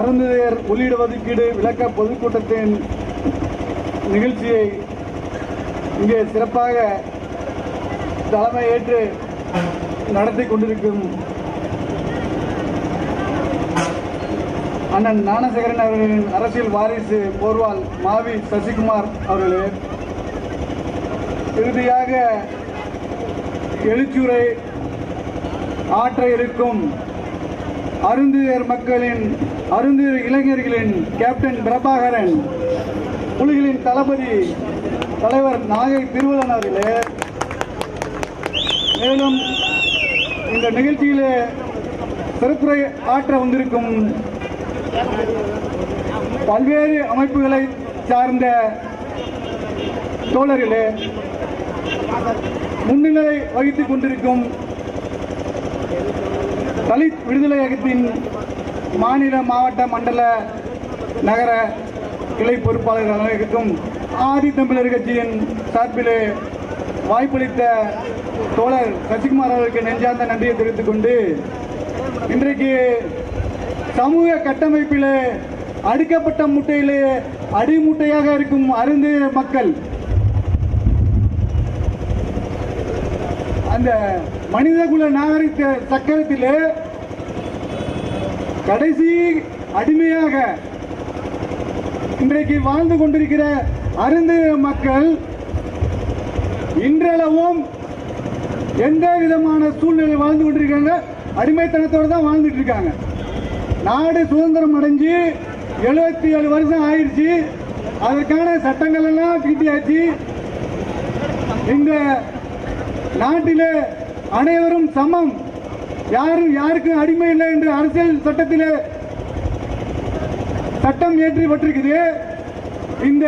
அருந்ததியர் உள்ளீடு ஒதுக்கீடு விளக்க பொதுக்கூட்டத்தின் நிகழ்ச்சியை இங்கே சிறப்பாக தலைமையேற்று நடத்தி கொண்டிருக்கும் அண்ணன் ஞானசேகரன் அவர்களின் அரசியல் வாரிசு போர்வால் மாவி சசிகுமார் அவர்களே. இறுதியாக எழுச்சுரை ஆற்ற இருக்கும் அருந்தியர் மக்களின் அருந்தியர் இளைஞர்களின் கேப்டன் பிரபாகரன் புலிகளின் தளபதி தலைவர் நாகை திருவள்ளன் அவர்களே மேலும் இந்த நிகழ்ச்சியிலே சிறப்புரை ஆற்ற வந்திருக்கும் பல்வேறு அமைப்புகளை சார்ந்த தோழர்களே முன்னிலை வகித்துக் கொண்டிருக்கும் தலித் விடுதலை இயக்கத்தின் மாநில மாவட்ட மண்டல நகர கிளை பொறுப்பாளர்கள் இருக்கும் ஆதி தமிழர் கட்சியின் சார்பிலே வாய்ப்பளித்த தோழர் சசிகுமார் அவர்களுக்கு நெஞ்சார்ந்த நன்றியை தெரிவித்துக் கொண்டு இன்றைக்கு சமூக கட்டமைப்பிலே அடுக்கப்பட்ட முட்டையிலே அடிமுட்டையாக இருக்கும் அருந்து மக்கள் அந்த மனிதகுல நாகரிக சக்கரத்திலே கடைசி அடிமையாக இன்றைக்கு வாழ்ந்து கொண்டிருக்கிற அருந்து மக்கள் இன்றளவும் எந்த விதமான சூழ்நிலை வாழ்ந்து கொண்டிருக்காங்க அடிமைத்தனத்தோடு தான் வாழ்ந்துட்டு இருக்காங்க. நாடு சுதந்திரம் அடைஞ்சு எழுபத்தி ஏழு வருஷம் ஆயிடுச்சு. அதற்கான சட்டங்கள் எல்லாம் தீட்டியாச்சு இந்த நாட்டில் அனைவரும் சமம். யாரும் யாருக்கும் அடிமை இல்லை என்று அரசியல் சட்டத்திலே சட்டம் இயற்றப்பட்டிருக்குது. இந்த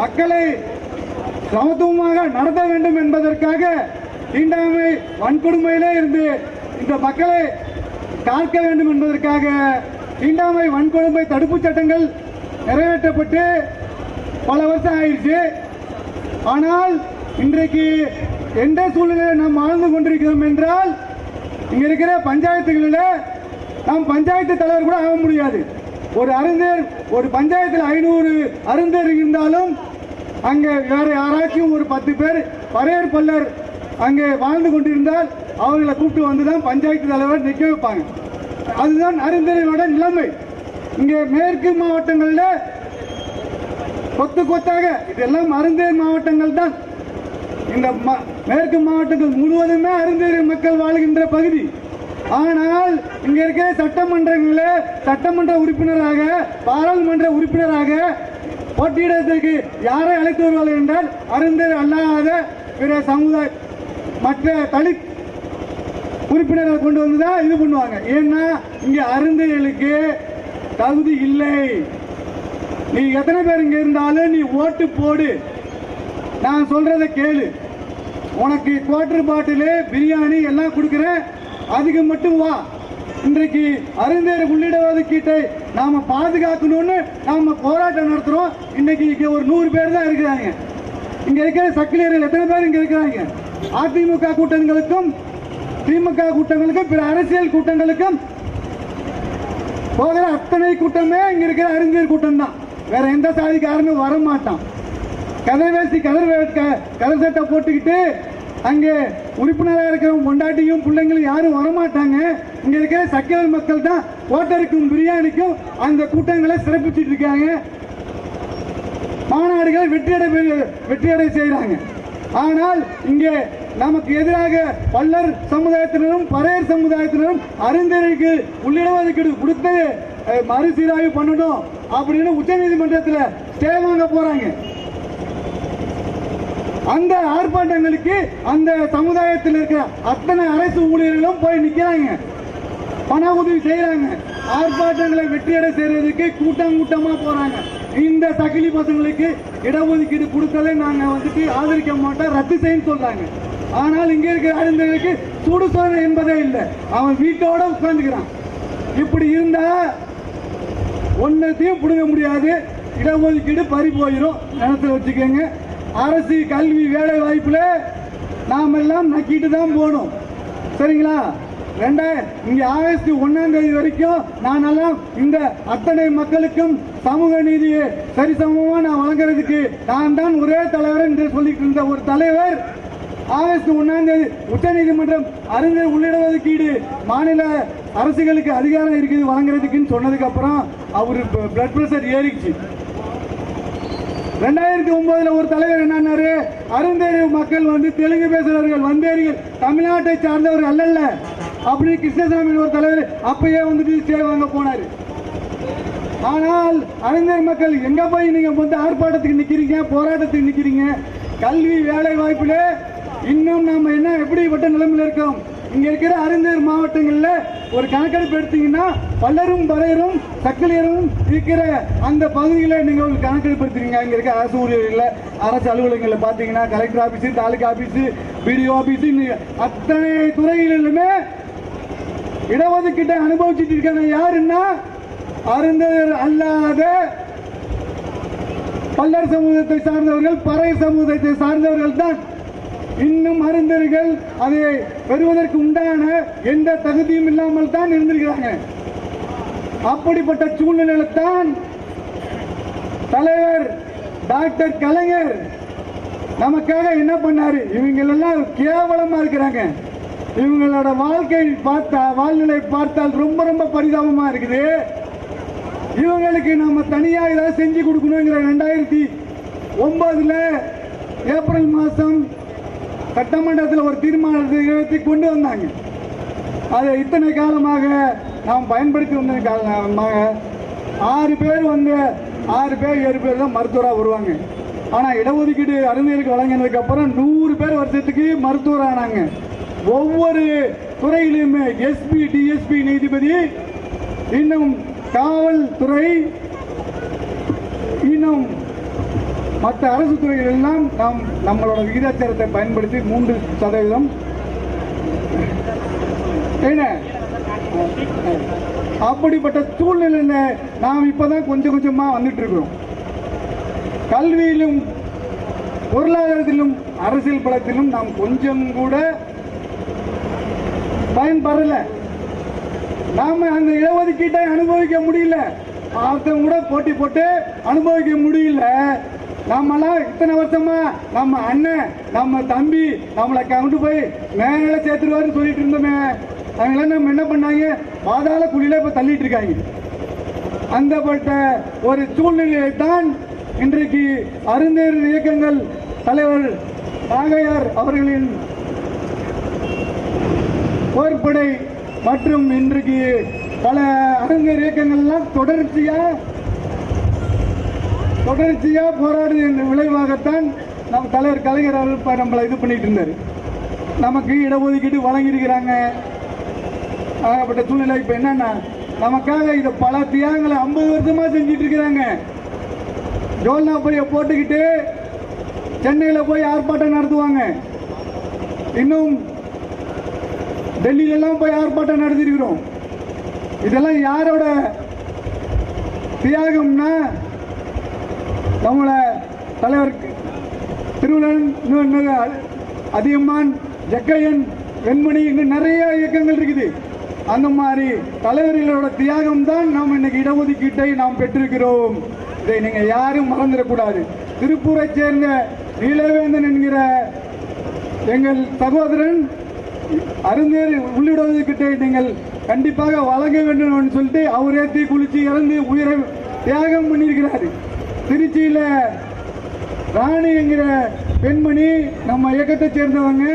மக்களை சமத்துவமாக நடத்த வேண்டும் என்பதற்காக தீண்டாமை வன்கொடுமையிலே இருந்து இந்த மக்களை காக்க வேண்டும் என்பதற்காக தீண்டாமை வன்கொடுமை தடுப்பு சட்டங்கள் நிறைவேற்றப்பட்டு பல வருஷம் ஆயிடுச்சு. ஆனால் இன்றைக்கு எந்த சூழ்நிலையில் நாம் வாழ்ந்து கொண்டிருக்கிறோம் என்றால் இங்க இருக்கிற பஞ்சாயத்துகளில் நாம் பஞ்சாயத்து தலைவர் கூட ஆக முடியாது. ஒரு அறிஞர் ஒரு பஞ்சாயத்தில் ஐநூறு அறிஞர் இருந்தாலும் அங்கே வேற யாராச்சும் ஒரு பத்து பேர் பரையர் பல்லர் அங்கே வாழ்ந்து கொண்டிருந்தால் அவர்களை கூப்பிட்டு வந்து தான் பஞ்சாயத்து தலைவர் நிற்க வைப்பாங்க. அதுதான் அறிஞர்களோட நிலைமை. இங்கே மேற்கு மாவட்டங்களில் கொத்து கொத்தாக இதெல்லாம் அருந்தேர் மாவட்டங்கள் தான். இந்த ம- மேற்கு மாவட்டங்கள் முழுவதுமே அருந்தேரி மக்கள் வாழ்கின்ற பகுதி. ஆனால் இங்க இருக்கிற சட்டமன்றங்களில் சட்டமன்ற உறுப்பினராக பாராளுமன்ற உறுப்பினராக போட்டியிடத்திற்கு யாரை அழைத்து வருவார்கள் என்றால் அருந்தேர் அல்லாத பிற சமுதாய மற்ற தலித் உறுப்பினர்களை கொண்டு வந்து தான் இது பண்ணுவாங்க. ஏன்னா இங்க அருந்தைகளுக்கு தகுதி இல்லை. நீ எத்தனை பேர் இங்க இருந்தாலும் நீ ஓட்டு போடு. நான் சொல்றதை கேளு. உனக்கு குவார்டர் பாட்டிலு பிரியாணி எல்லாம் கொடுக்குறேன். அதுக்கு மட்டும் வா. இன்றைக்கு அருந்தேர் உள்ளிட ஒதுக்கீட்டை நாம பாதுகாக்கணும்னு நாம போராட்டம் நடத்துறோம். இன்னைக்கு இங்க ஒரு நூறு பேர் தான் இருக்கிறாங்க. இங்க இருக்கிற சக்கிலியர்கள் எத்தனை பேர் இங்க இருக்கிறாங்க? அதிமுக கூட்டங்களுக்கும் திமுக கூட்டங்களுக்கும் பிற அரசியல் கூட்டங்களுக்கும் போகிற அத்தனை கூட்டமே இங்க இருக்கிற அறிஞர் கூட்டம் தான் வேற எந்த சாதிக்காரனும் வர மாட்டான் கதர் வேசி கதர் கதர் சட்டை போட்டுக்கிட்டு அங்கே உறுப்பினராக இருக்கிற பொண்டாட்டியும் பிள்ளைங்களும் யாரும் வரமாட்டாங்க. இங்க இருக்கிற சக்கரல் மக்கள் தான் ஓட்டருக்கும் பிரியாணிக்கும் அந்த கூட்டங்களை சிறப்பிச்சிட்டு இருக்காங்க. மாநாடுகள் வெற்றியடை பெ- வெற்றியடை செய்கிறாங்க ஆனால் இங்கே நமக்கு எதிராக பல்லர் சமுதாயத்தினரும் பறையர் சமுதாயத்தினரும் அறிஞருக்கு உள்ளிட கொடுத்து மறுசீராய்வு பண்ணணும் அப்படின்னு உச்சநீதிமன்றத்தில் ஸ்டே வாங்க போறாங்க. அந்த ஆர்ப்பாட்டங்களுக்கு அந்த சமுதாயத்தில் இருக்கிற அத்தனை அரசு ஊழியர்களும் போய் நிக்கிறாங்க. பண உதவி செய்யறாங்க ஆர்ப்பாட்டங்களை வெற்றியடை செய்யறதுக்கு கூட்டம் கூட்டமா போறாங்க. இந்த தகிலி பசங்களுக்கு இடஒதுக்கீடு கொடுத்ததை நாங்க வந்துட்டு ஆதரிக்க மாட்டோம் ரத்து செய்யன்னு சொல்றாங்க. ஆனால் இங்க இருக்கிற அறிஞர்களுக்கு சுடு சோறு என்பதே இல்லை. அவன் வீட்டோட உட்கார்ந்துக்கிறான். இப்படி இருந்தா ஒன்னத்தையும் பிடுங்க முடியாது. இடஒதுக்கீடு பறி போயிடும் நிலத்தில் வச்சுக்கோங்க. அரசு கல்வி வேலை வாய்ப்புல நாம் எல்லாம் நக்கிட்டு தான் போகணும். சரிங்களா? ரெண்டாயிரம் இங்கே ஆகஸ்ட் ஒன்னாம் தேதி வரைக்கும் நான் எல்லாம் இந்த அத்தனை மக்களுக்கும் சமூக நீதியை சரிசமமா நான் வழங்குறதுக்கு நான் தான் ஒரே தலைவர் என்று சொல்லிட்டு இருந்த ஒரு தலைவர் ஆகஸ்ட் ஒன்னாம் தேதி உச்ச நீதிமன்றம் அறிஞர் உள்ளிடஒதுக்கீடு மாநில அரசுகளுக்கு அதிகாரம் இருக்குது வழங்குறதுக்குன்னு சொன்னதுக்கு அப்புறம் அவரு பிளட் பிரஷர் ஏறிச்சு ரெண்டாயிரத்தி ஒன்பதுல ஒரு தலைவர் என்னன்னாரு? அருந்தேரி மக்கள் வந்து தெலுங்கு பேசுறவர்கள் வந்தேரிகள் தமிழ்நாட்டை சார்ந்தவர்கள் அல்லல்ல. அப்படி கிருஷ்ணசாமி ஒரு தலைவர் அப்பயே வந்துட்டு ஸ்டே வாங்க போனாரு. ஆனால் அறிஞர் மக்கள் எங்க போய் நீங்க வந்து ஆர்ப்பாட்டத்துக்கு நிக்கிறீங்க போராட்டத்துக்கு நிக்கிறீங்க? கல்வி வேலை வாய்ப்புல இன்னும் நாம என்ன எப்படிப்பட்ட நிலைமையில இருக்கோம்? இங்க இருக்கிற அறிஞர் மாவட்டங்கள்ல ஒரு கணக்கெடுப்பு எடுத்தீங்கன்னா பல்லரும் பறையரும் சக்கலியரும் இருக்கிற அந்த பகுதியில் நீங்க ஒரு கணக்கெடுப்பு எடுத்துருங்க இங்க இருக்க அரசு ஊழியர்கள அரசு அலுவலகங்கள்ல பாத்தீங்கன்னா collector office taluka office BDO office அத்தனை துறைகளிலுமே இடஒதுக்கீட்டை அனுபவிச்சுட்டு இருக்காங்க. யாருன்னா அருந்தர் அல்லாத பல்லர் சமூகத்தை சார்ந்தவர்கள் பறை சமூகத்தை சார்ந்தவர்கள் தான். இன்னும் அருந்தர்கள் அதை பெறுவதற்கு உண்டான எந்த தகுதியும் இல்லாமல் தான் இருந்திருக்கிறாங்க. அப்படிப்பட்ட சூழ்நிலையில தான் தலைவர் டாக்டர் கலைஞர் நமக்காக என்ன பண்ணாரு? இவங்களெல்லாம் கேவலமா இருக்கிறாங்க. இவங்களோட வாழ்க்கை பார்த்தா வாழ்நிலை பார்த்தால் ரொம்ப ரொம்ப பரிதாபமா இருக்குது. இவங்களுக்கு நம்ம தனியா ஏதாவது செஞ்சு கொடுக்கணுங்கிற ரெண்டாயிரத்தி ஒன்பதுல ஏப்ரல் மாசம் சட்டமன்றத்தில் ஒரு தீர்மானத்தை கொண்டு வந்தாங்க. அதை இத்தனை காலமாக நாம் பயன்படுத்தி வந்த காலமாக ஆறு பேர் வந்து ஆறு பேர் ஏழு பேர் தான் மருத்துவராக வருவாங்க. ஆனால் இடஒதுக்கீடு அறிஞருக்கு வழங்கினதுக்கு அப்புறம் நூறு பேர் வருஷத்துக்கு மருத்துவர் ஆனாங்க ஒவ்வொரு துறையிலுமே எஸ்பி டிஎஸ்பி நீதிபதி இன்னும் காவல்துறை இன்னும் மற்ற அரசு துறைகள் நாம் நம்மளோட விகிதாச்சாரத்தை பயன்படுத்தி மூன்று சதவீதம். என்ன? அப்படிப்பட்ட சூழ்நிலையில் நாம் இப்பதான் கொஞ்சம் கொஞ்சமா வந்துட்டு இருக்கிறோம். கல்வியிலும் பொருளாதாரத்திலும் அரசியல் பலத்திலும் நாம் கொஞ்சம் கூட பயன்படல. நாம அந்த இடஒதுக்கீட்டை அனுபவிக்க முடியல. ஆர்த்தம் கூட போட்டி போட்டு அனுபவிக்க முடியல. நாமெல்லாம் இத்தனை வருஷமா நம்ம அண்ணன் நம்ம தம்பி நம்மளை கொண்டு போய் மேல சேர்த்துருவாருன்னு சொல்லிட்டு இருந்தோமே. அவங்களாம் நம்ம என்ன பண்ணாங்க? பாதாள குழியில இப்ப தள்ளிட்டு இருக்காங்க. அந்தப்பட்ட ஒரு சூழ்நிலையை தான் இன்றைக்கு அருந்தேர் இயக்கங்கள் தலைவர் நாகையார் அவர்களின் போர்ப்படை மற்றும் இன்றைக்கு பல அறிஞர் இயக்கங்கள்லாம் தொடர்ச்சியாக தொடர்ச்சியாக தொடர்ச்சியா விளைவாகத்தான் நம்ம தலைவர் கலைஞர் அவர்கள் நம்மளை இது பண்ணிட்டு இருந்தார். நமக்கு இடஒதுக்கீடு வழங்கியிருக்கிறாங்க. ஆகப்பட்ட சூழ்நிலை இப்போ என்னன்னா நமக்காக இதை பல தியாகங்களை ஐம்பது வருஷமாக செஞ்சிட்டு இருக்கிறாங்க. ஜோல்னா பைய போட்டுக்கிட்டு சென்னையில் போய் ஆர்ப்பாட்டம் நடத்துவாங்க. இன்னும் டெல்லியிலலாம் போய் ஆர்ப்பாட்டம் நடத்திருக்கிறோம் இதெல்லாம் யாரோட தியாகம்னா நம்மள தலைவர் திருவிழன் இன்னும் அதியமான் ஜக்கையன் வெண்மணி இன்னும் நிறைய இயக்கங்கள் இருக்குது. அந்த மாதிரி தலைவர்களோட தியாகம் தான் நாம் இன்னைக்கு இடஒதுக்கீட்டை நாம் பெற்றிருக்கிறோம். இதை நீங்க யாரும் மறந்துடக்கூடாது. திருப்பூரை சேர்ந்த நீலவேந்தன் என்கிற எங்கள் சகோதரன் அருந்தேர் உள்ளிடுவதற்கிட்ட நீங்கள் கண்டிப்பாக வழங்க வேண்டும் என்று சொல்லிட்டு அவரே தீ குளிச்சு இறந்து உயிரை தியாகம் பண்ணியிருக்கிறார். திருச்சியில் ராணி என்கிற பெண்மணி நம்ம இயக்கத்தை சேர்ந்தவங்க.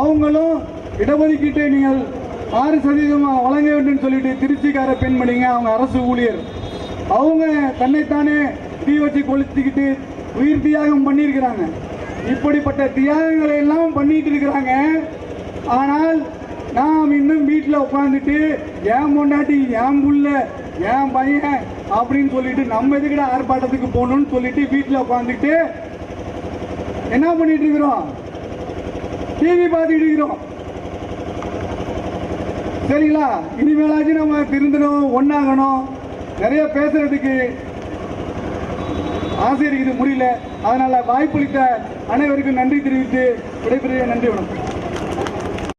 அவங்களும் இடஒதுக்கீட்டை நீங்கள் ஆறு சதவீதமாக வழங்க வேண்டும் சொல்லிட்டு திருச்சிக்கார பெண்மணிங்க அவங்க அரசு ஊழியர். அவங்க தன்னைத்தானே தீ வச்சு கொளுத்திக்கிட்டு உயிர் தியாகம் பண்ணியிருக்கிறாங்க. இப்படிப்பட்ட தியாகங்களை எல்லாம் பண்ணிட்டு இருக்கிறாங்க. ஆனால் நாம் இன்னும் வீட்டில் உட்காந்துட்டு ஏன் பொண்டாட்டி ஏன் புள்ள? ஏன் பையன் அப்படின்னு சொல்லிட்டு நம்ம எதுக்கிட்ட ஆர்ப்பாட்டத்துக்கு போகணும்னு சொல்லிட்டு வீட்டில் உட்காந்துட்டு என்ன பண்ணிட்டு இருக்கிறோம்? டிவி பார்த்துட்டு இருக்கிறோம். சரிங்களா? இனிமேலாச்சும் நம்ம திருந்தணும் ஒன்னாகணும் நிறைய பேசுறதுக்கு ஆசை இருக்குது முடியல. அதனால வாய்ப்பளித்த அனைவருக்கும் நன்றி தெரிவித்து விடைபெறுகிறேன். நன்றி வணக்கம்.